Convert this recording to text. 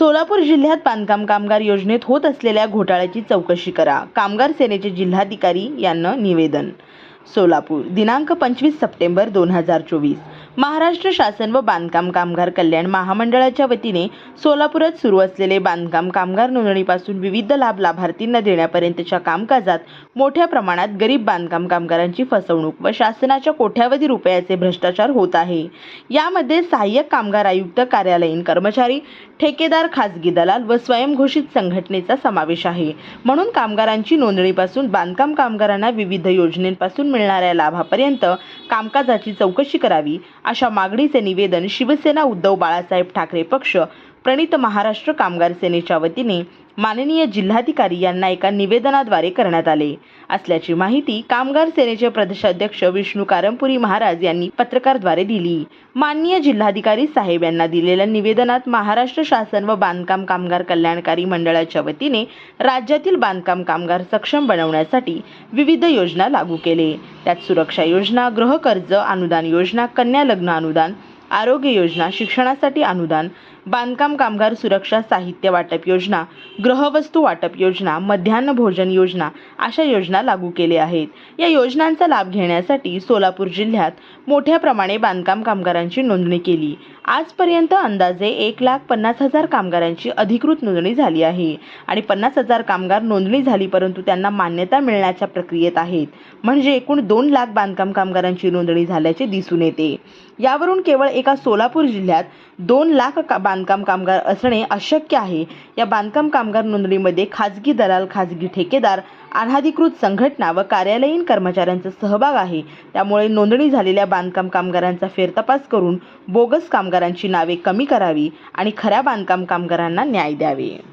सोलापूर जिल्ह्यात बांधकाम कामगार योजनेत होत असलेल्या घोटाळ्याची चौकशी करा. कामगार सेनेचे जिल्हाधिकारी यांना निवेदन. सोलापूर दिनांक पंचवीस सप्टेंबर दोन हजार चोवीस. महाराष्ट्र शासन व बांधकाम कामगार कल्याण महामंडळाच्या वतीने सोलापुरात सुरू असलेले बांधकाम कामगार नोंदणीपासून विविध लाभ लाभार्थींना देण्यापर्यंतच्या कामकाजात मोठ्या प्रमाणात गरीब बांधकाम कामगारांची फसवणूक व शासनाच्या कोट्यावधी रुपयाचे भ्रष्टाचार होत आहे. यामध्ये सहाय्यक कामगार आयुक्त कार्यालयीन कर्मचारी ठेकेदार खाजगी दलाल व स्वयंघोषित संघटनेचा समावेश आहे. म्हणून कामगारांची नोंदणीपासून बांधकाम कामगारांना विविध योजनेपासून मिळणाऱ्या लाभापर्यंत कामकाजाची चौकशी करावी अशा मागणीचे निवेदन शिवसेना उद्धव बाळासाहेब ठाकरे पक्ष प्रणित महाराष्ट्र कामगार सेनेच्या वतीने माननीय जिल्हाधिकारी यांना एका निवेदनाद्वारे करण्यात आले. असल्याची माहिती कामगार सेनेचे प्रदेशाध्यक्ष विष्णू कारंपुरी महाराज यांनी पत्रकारद्वारे दिली. माननीय जिल्हाधिकारी साहेब यांना दिलेल्या निवेदनात महाराष्ट्र शासन व बांधकाम कामगार कल्याणकारी मंडळाच्या वतीने राज्यातील बांधकाम कामगार सक्षम बनवण्यासाठी विविध योजना लागू केले. त्यात सुरक्षा योजना गृहकर्ज अनुदान योजना कन्या लग्न अनुदान आरोग्य योजना शिक्षणासाठी अनुदान बांधकाम कामगार सुरक्षा साहित्य वाटप योजना ग्रहवस्तू वाटप योजना मध्यान्ह भोजन योजना अशा योजना लागू केल्या आहेत. या योजनांचा लाभ घेण्यासाठी सोलापूर जिल्ह्यात मोठ्या प्रमाणे बांधकाम कामगारांची नोंदणी केली. आजपर्यंत अंदाजे एक लाख पन्नास हजार कामगारांची अधिकृत नोंदणी झाली आहे आणि पन्नास हजार कामगार नोंदणी झाली परंतु त्यांना मान्यता मिळण्याच्या प्रक्रियेत आहेत. म्हणजे एकूण दोन लाख बांधकाम कामगारांची नोंदणी झाल्याचे दिसून येते. यावरून केवळ एका सोलापूर जिल्ह्यात दोन लाख का बांधकाम कामगार असणे अशक्य आहे. या बांधकाम कामगार नोंदणीमध्ये खाजगी दलाल खाजगी ठेकेदार अनाधिकृत संघटना व कार्यालयीन कर्मचाऱ्यांचा सहभाग आहे. त्यामुळे नोंदणी झालेल्या बांधकाम कामगारांचा फेरतपास करून बोगस कामगारांची नावे कमी करावी आणि खऱ्या बांधकाम कामगारांना न्याय द्यावे.